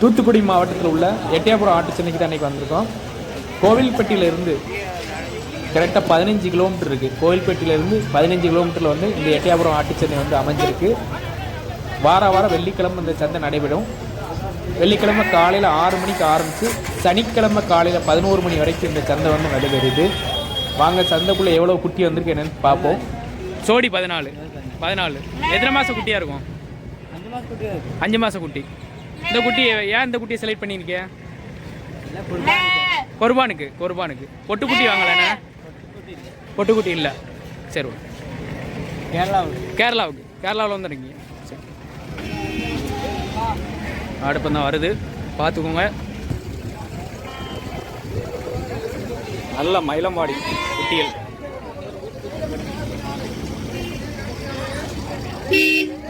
தூத்துக்குடி மாவட்டத்தில் உள்ள எட்டயபுரம் ஆட்டு சென்னைக்கு தான் இன்றைக்கி வந்திருக்கோம். கோவில்பட்டியிலிருந்து கரெக்டாக பதினஞ்சு கிலோமீட்டர் இருக்குது கோவில்பட்டியிலேருந்து பதினஞ்சு கிலோமீட்டரில் வந்து இந்த எட்டயபுரம் ஆட்டுச்சந்தை வந்து அமைஞ்சிருக்கு. வார வாரம் வெள்ளிக்கிழமை இந்த சந்தை நடைபெறும். வெள்ளிக்கிழமை காலையில் ஆறு மணிக்கு ஆரம்பித்து சனிக்கிழமை காலையில் பதினோரு மணி வரைக்கும் இந்த சந்தை வந்து நடைபெறுது. வாங்க சந்தைக்குள்ளே எவ்வளோ குட்டி வந்திருக்கு என்னன்னு பார்ப்போம். சோடி பதினாலு. பதினாலு. எத்தனை மாதம் குட்டியாக இருக்கும்? அஞ்சு மாதம் குட்டி. இந்த குட்டி ஏன் இந்த குட்டியை செலக்ட் பண்ணியிருக்கேன் குர்பானுக்கு குர்பானுக்கு. பொட்டுக்குட்டி வாங்கலைண்ணே பொட்டுக்குட்டி இல்லை. சரி ஓகே. கேரளாவில் கேரளாவுக்கு. கேரளாவில் வந்துருக்கீங்க சரி. அடுப்பு தான் வருது. பார்த்துக்கோங்க நல்ல மயிலம்பாடி குட்டிகள்.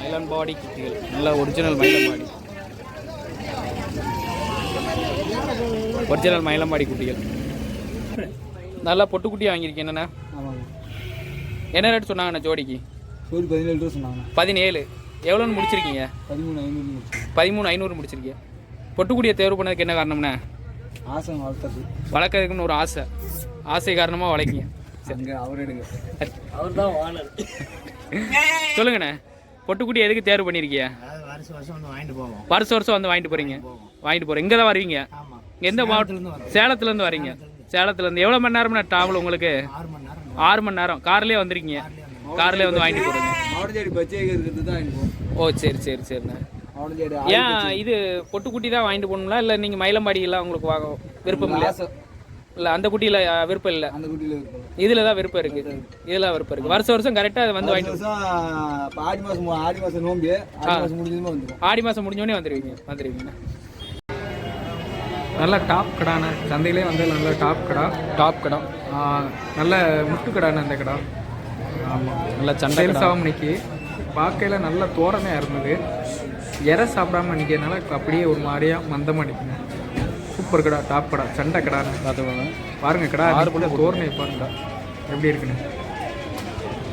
மயிலம்பாடி குட்டிகள். நல்ல ஒரிஜினல் மயிலம்பாடி. ஒரிஜினல் மயிலம்பாடி குட்டிகள். நல்லா பொட்டுக்குட்டி வாங்கியிருக்கேன் என்னண்ணா என்ன ரேட் சொன்னாங்கண்ணா ஜோடிக்கு? ஒரு பதினேழு ரூபா சொன்னாங்க. பதினேழு. எவ்வளோன்னு முடிச்சிருக்கீங்க? பதிமூணு ஐநூறு பதிமூணு ஐநூறு முடிச்சிருக்கீங்க. பொட்டுக்குடியை தேர்வு பண்ணதுக்கு என்ன காரணம்ண்ணே? ஆசை வளர்த்தது. வளர்க்கறதுக்குன்னு ஒரு ஆசை. ஆசை காரணமாக வளர்க்கிங்க. அங்கே அவர் எடுங்க. அவர் தான் வானர் சொல்லுங்கண்ணே. பொட்டுக்குடி எதுக்கு தேர்வு பண்ணியிருக்கீங்க வருஷம் வருஷம் வந்து வாங்கிட்டு போவோம். வருஷம் வருஷம் வந்து வாங்கிட்டு போகிறீங்க வாங்கிட்டு போகிறீங்க இங்கே தான் வருவீங்க? எந்த வரோம் சேலத்துலேருந்து வரீங்க? சேலத்துலேருந்து எவ்வளோ மணி நேரம்ண்ணே ட்ராவல் உங்களுக்கு? ஆறு மணி நேரம். ஆறு மணி நேரம் கார்லேயே வந்திருக்கீங்க. கார்லேயே வந்து வாங்கிட்டு போகிறீங்க ஓ சரி சரி சரிண்ணே. ஏன் இது பொட்டுக்குட்டி தான் வாங்கிட்டு போகணுங்களா இல்லை நீங்கள் மயிலம்பாடி எல்லாம் உங்களுக்கு வாங்க விருப்பம் இல்லையா? இல்லை அந்த குட்டியில் விருப்பம் இல்லை. அந்த குட்டியில் இதில் தான் விருப்பம் இருக்குது இதில் விருப்பம் இருக்குது வருஷம் வருஷம் கரெக்டாக வந்து வாங்கிட்டு ஆடி மாதம் ஆடி மாதம் நோம்பி. ஆடி மாதம் முடிஞ்சதுமே வந்துடும் ஆடி மாதம் முடிஞ்சோடனே வந்துடுவீங்க வந்துடுவீங்க நல்ல டாப் கடான சந்தையிலே வந்து நல்ல டாப் கடா. டாப் கடா. நல்ல முட்டு கடான அந்த கடா. ஆமாம் நல்ல சண்டை சேல்ஸாகவும் இன்னைக்கு. பார்க்கையில் நல்ல தோரணையாக இருந்தது. இறை சாப்பிடாம நிற்கிறதுனால அப்படியே ஒரு மாதிரியாக மந்தமாக நிற்குங்க சூப்பர் கடா டாப் கடா சண்டை கடான்னு. பார்த்துக்கோங்க பாருங்க கடா ஆறு தோரணையை பாருங்க. எப்படி இருக்குன்னு.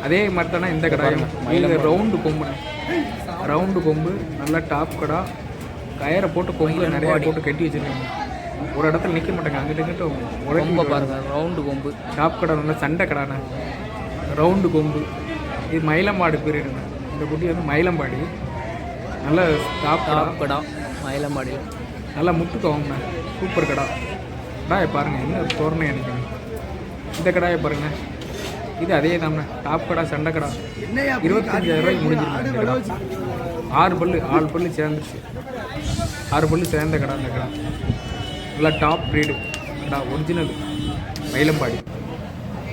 அதே மாதிரி தானே இந்த கடாயும். இது ரவுண்டு கொம்புண்ணே. ரவுண்டு கொம்பு நல்லா டாப் கடா. கயரை போட்டு கொம்புல நிறைய போட்டு கட்டி வச்சிருக்காங்க. ஒரு இடத்துல நிற்க மாட்டாங்க. அங்கிட்ட இங்கிட்ட உடம்பு பாருங்க ரவுண்டு கொம்பு. டாப் கடை நல்லா சண்டை கடாண்ணே. ரவுண்டு கொம்பு. இது மயிலம்பாடு பீரியடுங்க இந்த குட்டி வந்து மயிலம்பாடி. நல்ல டாப் கடா. கடா மயிலம்பாடி. நல்லா முட்டு கவங்கண்ணே சூப்பர் கடா. கடாயை பாருங்க என்ன தோரணை அடிக்கணும் இந்த கடாயை பாருங்க. இது அதே தானே டாப் கடா சண்டை கடா. இருபத்தஞ்சாயிரம் ரூபாய்க்கு முடிஞ்சிருக்கு இந்த கடா. ஆறு பல்லு ஆறு பல்லு சேர்ந்துருச்சு ஆறு பல்லு சேர்ந்த கடா இந்த கடா. நல்லா டாப் ப்ரீடு கடா ஒரிஜினல் மயிலம்பாடி.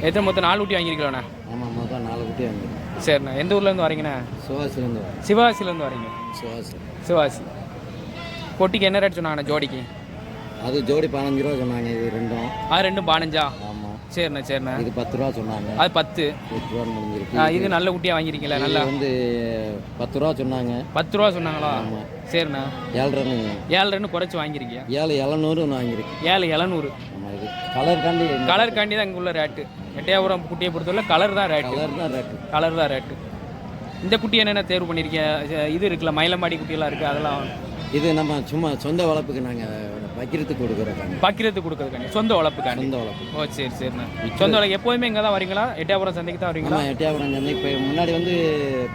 எத்தனை மொத்தம்? நாலு குட்டி வாங்கியிருக்கலாண்ணா ஆமாம் மொத்தம் நாலு குட்டி வாங்கி சரிண்ணா. எந்த ஊர்லேருந்து வரீங்கண்ணா? சுவாசிலேருந்து வரும் சிவகாசிலேருந்து வரீங்க. சுவாசி. சிவகாசி பொட்டிக்கு என்ன ரேட் சொன்னாங்கண்ணா ஜோடிக்கு? அது ஜோடி பதினஞ்சு ரூபா சொன்னாங்க இது ரெண்டும். அது ரெண்டும் பதினஞ்சா? ஆமாம் சரிண்ணா சரிண்ணா. இது பத்து ரூபா சொன்னாங்க. அது பத்து. எட்டு ரூபா முடிஞ்சிருக்கு இது நல்ல குட்டியாக வாங்கியிருக்கீங்களா? நல்லா. வந்து பத்து ரூபா சொன்னாங்க. பத்து ரூபா சொன்னாங்களா? ஆமாம் சரிண்ணா. ஏழ்ரைன்னு. ஏழு ரெண்டு குறைச்சி வாங்கியிருக்கீங்க. ஏழு எழுநூறு ஒன்று வாங்கியிருக்கு. ஏழு ஆமாம் இது கலர் காண்டி கலர் காண்டி தான் இங்கே உள்ள ரேட்டு எட்டையாபுரம் குட்டியை பொறுத்தவரை கலர் தான் ரேட்டு கலர் தான் ரேட்டு கலர் தான் ரேட்டு இந்த குட்டி என்னென்ன தேர்வு பண்ணியிருக்கீங்க இது இருக்குல்ல மயிலம்பாடி குட்டியெல்லாம் இருக்குது அதெல்லாம். இது நம்ம சும்மா சொந்த வளர்ப்புக்கு நாங்கள் வைக்கிறதுக்கு கொடுக்குறோம் பக்கிரத்துக்கு கொடுக்கறதுக்காண்டி சொந்த வளர்ப்புக்காண்டி சொந்த வளர்ப்பு ஓ சரி சரிண்ணா சொந்த வளர்ப்பு எப்போதுமே இங்கே தான் வரீங்களா? எட்டையாபுரம் சந்தைக்கு தான் வரீங்களா? ஆமாம் எட்டியாபுரம் சந்தை. இப்போ முன்னாடி வந்து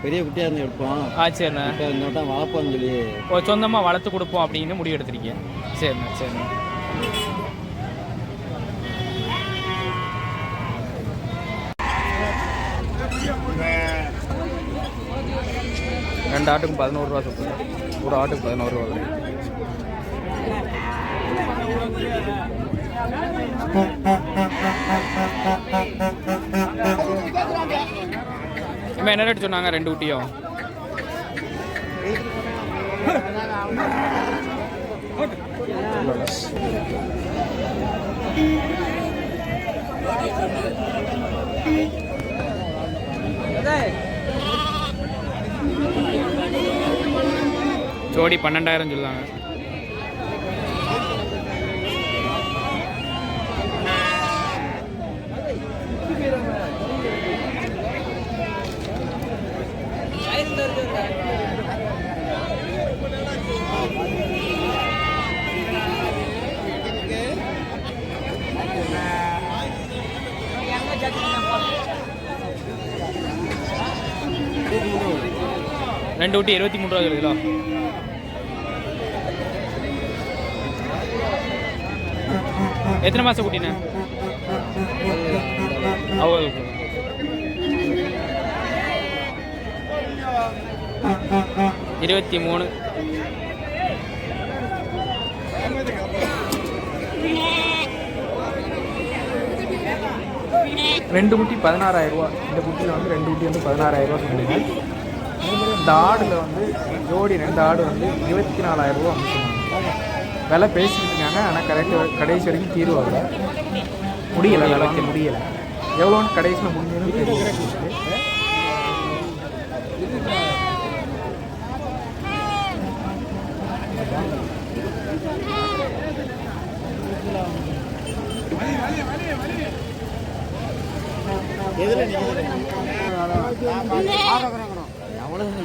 பெரிய குட்டியாக இருந்து எடுப்போம். ஆ சரிண்ணா இப்போ இந்த வட்டம் வளர்ப்போம்னு சொல்லி. ஓ சொந்தமாக வளர்த்து கொடுப்போம் அப்படின்னு முடிவு எடுத்திருக்கீங்க. சரிண்ணா சரிண்ணா ரெண்டு ஆட்டுக்கும் பதினோரு ரூபா சொல்லுங்க ஒரு ஆட்டுக்கு பதினோரு ரூபா. இவன் என்ன ரேட் சொன்னாங்க? ரெண்டு குட்டியும் ஜோடி பன்னெண்டாயிரம் சொல்லுவாங்க. ரெண்டு குட்டி இருபத்தி மூணு ரூபா கிலோ எத்தனை மாதம் குட்டிண்ணே அவ்வளோ இருபத்தி மூணு. ரெண்டு குட்டி பதினாறாயிரம் ரூபா. இந்த குட்டியில் வந்து ரெண்டு குட்டி வந்து பதினாறாயிரம் ரூபா சொல்லுங்கள் இந்த ஆடில் வந்து ஜோடி ரெண்டு ஆடு வந்து இருபத்தி நாலாயிரம் ரூபா அமைச்சிருந்தாங்க விலை பேசிக்கிட்டு இருக்காங்க. ஆனால் கரெக்டாக கடைசி வரைக்கும் தீர்வாக முடியலை விலை முடியலை. எவ்வளோன்னு கடைசியில் முடிஞ்சதுன்னு தெரியல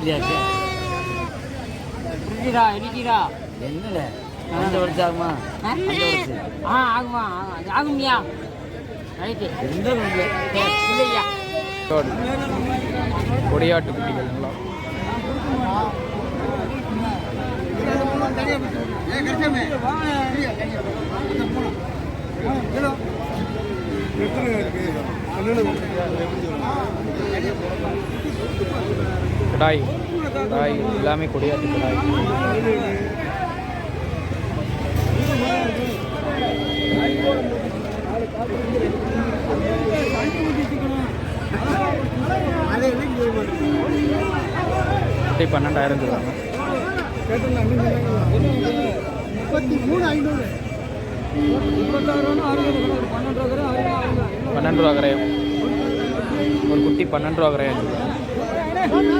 முடியாது புரியுதா இடிக்கிறா என்னல அஞ்சு வருஷம் ஆகுமா? அஞ்சு வருஷம். ஆ ஆகுமா? ஆகும்யா? ரைட்டு. எந்த இல்லை இல்லையா? கொடியாட்டு குட்டிகள் நல்லா. கடாய் கடாய் எல்லாமே கொடியாட்டு கடாய். குட்டி பன்னெண்டாயிரம் சொல்லுவாங்க பன்னெண்டு ரூபா கரையம். ஒரு குட்டி பன்னெண்டு ரூபா கரையும். குட்டி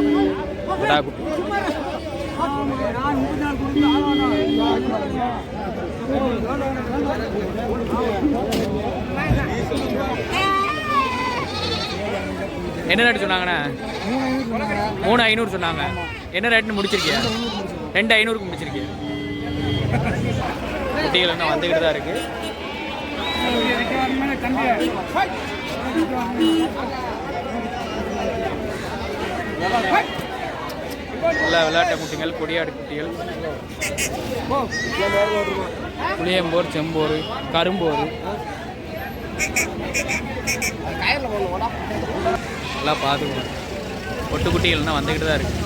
என்ன ரேட் சொன்னாங்கண்ணே? மூணு ஐநூறு சொன்னாங்க. என்ன ரேட்னு முடிச்சிருக்கியா? ரெண்டு ஐநூறுக்கு முடிச்சிருக்கியா? குட்டிகள் இன்னும் வந்துக்கிட்டு தான் இருக்கு. எல்லா விளையாட்டு குட்டிகள் கொடியாடு குட்டிகள் புளியம்போர் செம்போர் கரும்போர். நல்லா பார்த்துக்கணும் பொட்டு குட்டிகள்னா வந்துக்கிட்டு தான் இருக்கு.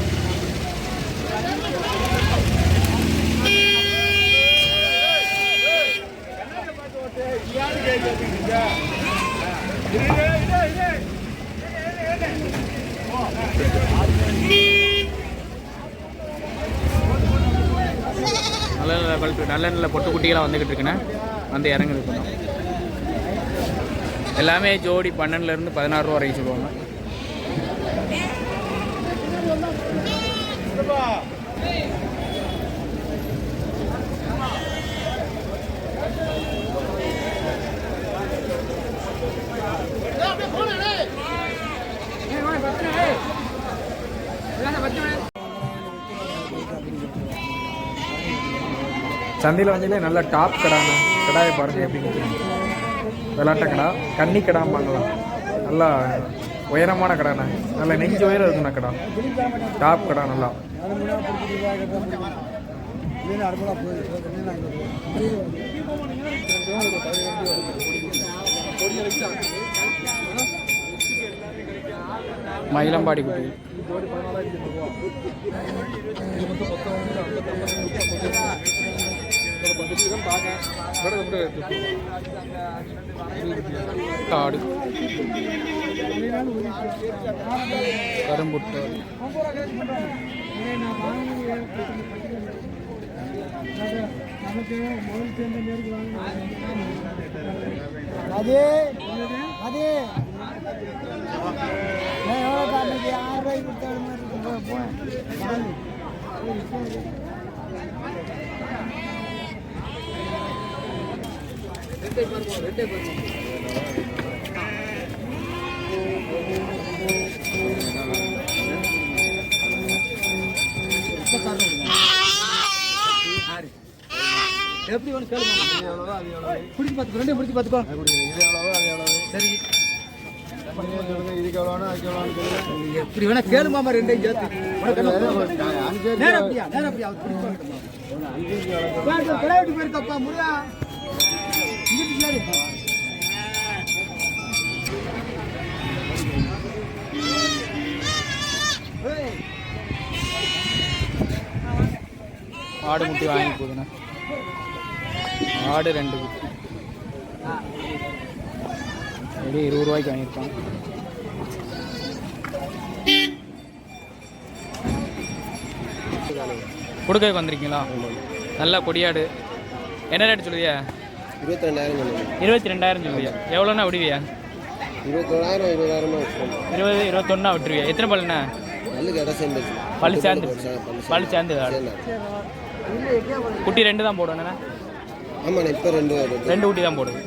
நல்ல நல்ல பல்பு நல்ல நல்ல பொட்டு குட்டிகளாக வந்துக்கிட்டு இருக்குண்ணே வந்து இறங்குது எல்லாமே ஜோடி பன்னெண்டுலேருந்து பதினாறு ரூபா வரைக்கும் சொல்லுவாங்க சந்தையில் வந்தீங்கன்னா நல்ல டாப் கடாங்க கடாயை பாருங்கள் எப்படி விளாட்ட கடா கன்னி கடாம்பாங்களா? நல்லா உயரமான கடாண்ணா. நல்ல நெஞ்சு உயரம் இருக்குண்ணா கடா. டாப் கடா நல்லா. மயிலம்பாடி குட்டி. ஆடு கரும்புட்டு. அதே அதே எவ்வளோ ஆறு ரூபாய்க்கு எப்படி ஒன்று கேளுங்க. பிடிச்சி பார்த்துக்கோ ரெண்டையும் பிடிச்சி பார்த்துக்கோ இது எவ்வளவோ அது எவ்வளவு? சரி. இப்படி வேணா கேளு மாமா ரெண்டையும் சேர்த்து. நேரம் அப்படியா? நேரம் அப்படியா? போயிருக்கப்பா முருகா. ஆடு முட்டி வாங்கி போகுதுண்ணே ஆடு ரெண்டு குட்டி. எப்படி இருபது ரூபாய்க்கு வாங்கியிருப்பான் கொடுக்க வந்திருக்கீங்களா? நல்லா கொடியாடு. என்ன ரேட் சொல்லுவியா? இருபத்தி ரெண்டாயிரம் சொல்லுங்க இருபத்தி ரெண்டாயிரம் சொல்லுவியா? எவ்வளோண்ணா விடுவியா? இருபத்தி ரெண்டாயிரம் இருபதாயிரமா வச்சுக்கோங்க. இருபது இருபத்தொன்னா விட்டுருவியா? எத்தனை பல்லுண்ணா? நல்ல கடை சேர்ந்து பல்லு சேர்ந்து பல்லு சேர்ந்து. குட்டி ரெண்டு தான் போடுவேண்ணா ஆமாண்ணே இப்போ ரெண்டு ரெண்டு குட்டி தான் போடுது.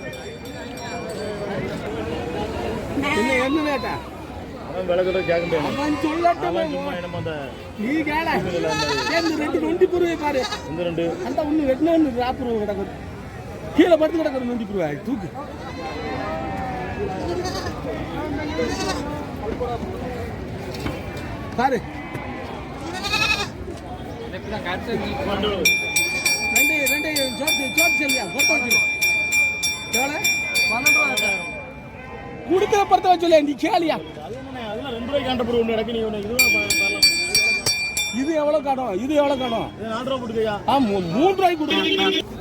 என்ன என்ன லேட்டா அவன் சொல்லட்டும் நீ கேள. ரெண்டு நொண்டி புருவை பாரு. இந்த ரெண்டு? அந்த ஒண்ணு வெட்டின ஒண்ணு ராப்புருவ கிடக்குது கீழே படுத்து கிடக்குற நொண்டி புருவா தூக்கு. பாரு. ரெண்டு ரெண்டு சோத்து சோத்து செல்வியா பொறுத்த வச்சு எவ்வளோ பொறுத்த வச்சு நீ கேளியா? இது எவ்வளவு காணும் இது எவ்வளவு காணும் ஆ மூணு ரூபாய்க்கு கொடுக்கணும்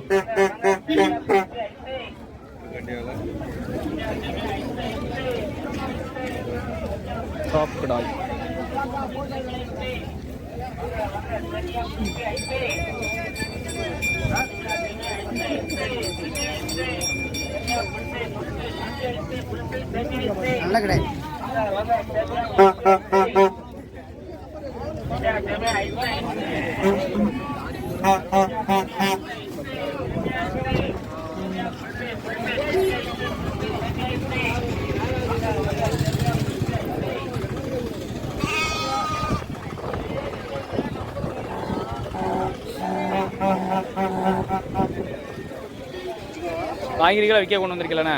வாங்கிருக்கீங்களா விற்க கொண்டு வந்திருக்கலண்ணே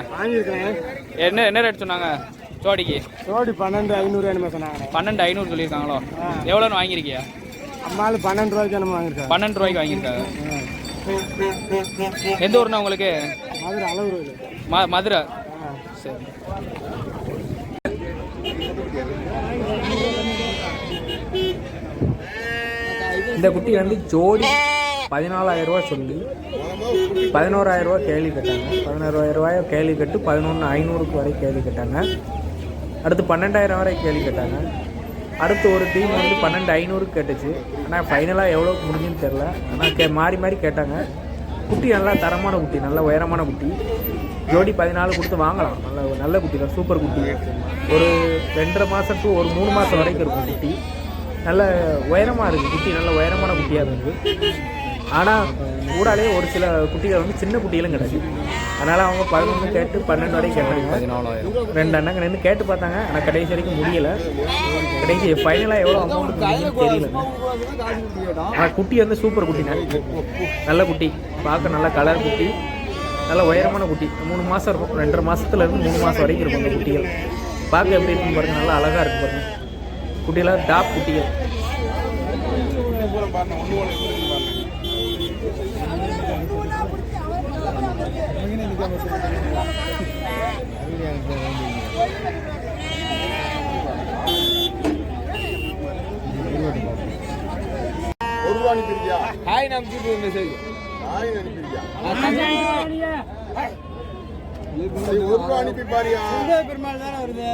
என்ன என்ன ரேட் சொன்னாங்க? ஜோடிக்கு ஜோடி பன்னெண்டு ஐநூறு என்னமோ சொன்னாங்க. பன்னெண்டு ஐநூறு சொல்லியிருக்காங்களோ? எவ்வளோன்னு வாங்கியிருக்கியா? அம்மாள் பன்னெண்டு ரூபாய்க்கு என்னமோ வாங்கியிருக்காங்க பன்னெண்டு ரூபாய்க்கு வாங்கியிருக்காங்க. எந்த ஊர்ண்ணா உங்களுக்கு? மதுரை அளவு ம மதுரை. சரி. இந்த குட்டி வந்து ஜோடி பதினாலாயிரம் ரூபா சொல்லி பதினோராயிரம் ரூபா கேள்வி கேட்டாங்க. பதினோராயிரம் ரூபாய் கேள்வி கட்டு பதினொன்று ஐநூறுக்கு வரை கேள்வி கேட்டாங்க. அடுத்து பன்னெண்டாயிரம் வரை கேள்வி கேட்டாங்க. அடுத்து ஒரு டீம் வந்து பன்னெண்டு ஐநூறுக்கு கேட்டுச்சு. ஆனால் ஃபைனலாக எவ்வளோ முடிஞ்சுன்னு தெரில ஆனால் கே மாறி மாறி கேட்டாங்க. குட்டி நல்லா தரமான குட்டி நல்ல உயரமான குட்டி. ஜோடி பதினாலு கொடுத்து வாங்கலாம். நல்ல நல்ல குட்டி தான் சூப்பர் குட்டி. ஒரு ரெண்டரை மாதம் டு ஒரு மூணு மாதம் வரைக்கும் இருக்கும் குட்டி. நல்ல உயரமாக இருக்குது குட்டி நல்ல உயரமான குட்டியாக இருக்குது ஆனால் கூடாலே ஒரு சில குட்டிகள் வந்து சின்ன குட்டிகளும் கிடையாது அதனால் அவங்க பதினொன்று கேட்டு பன்னெண்டு வரைக்கும் கேட்டாங்க ரெண்டு அண்ணங்க நின்று கேட்டு பார்த்தாங்க. ஆனால் கடைசி வரைக்கும் முடியலை. கடைசி ஃபைனலாக எவ்வளோ அமௌண்ட் தெரியல. ஆனால் குட்டி வந்து சூப்பர் குட்டிங்க நல்ல குட்டி. பார்க்க நல்ல கலர் குட்டி. நல்ல உயரமான குட்டி. மூணு மாதம் இருக்கும். ரெண்டரை மாதத்துலேருந்து மூணு மாதம் வரைக்கும் இருக்கும் அந்த குட்டிகள். பார்க்க எப்படி இருக்கும் பாருங்கள் நல்லா அழகாக இருக்கும் பாருங்கள் குட்டியெல்லாம் டாப் குட்டிகள் ஒரு ரூபா அனுப்பிருக்கியா ஜிபி மெசேஜ் நாய் ஒரு அனுப்பி பாரியா? பெருமாள் தானே வருது.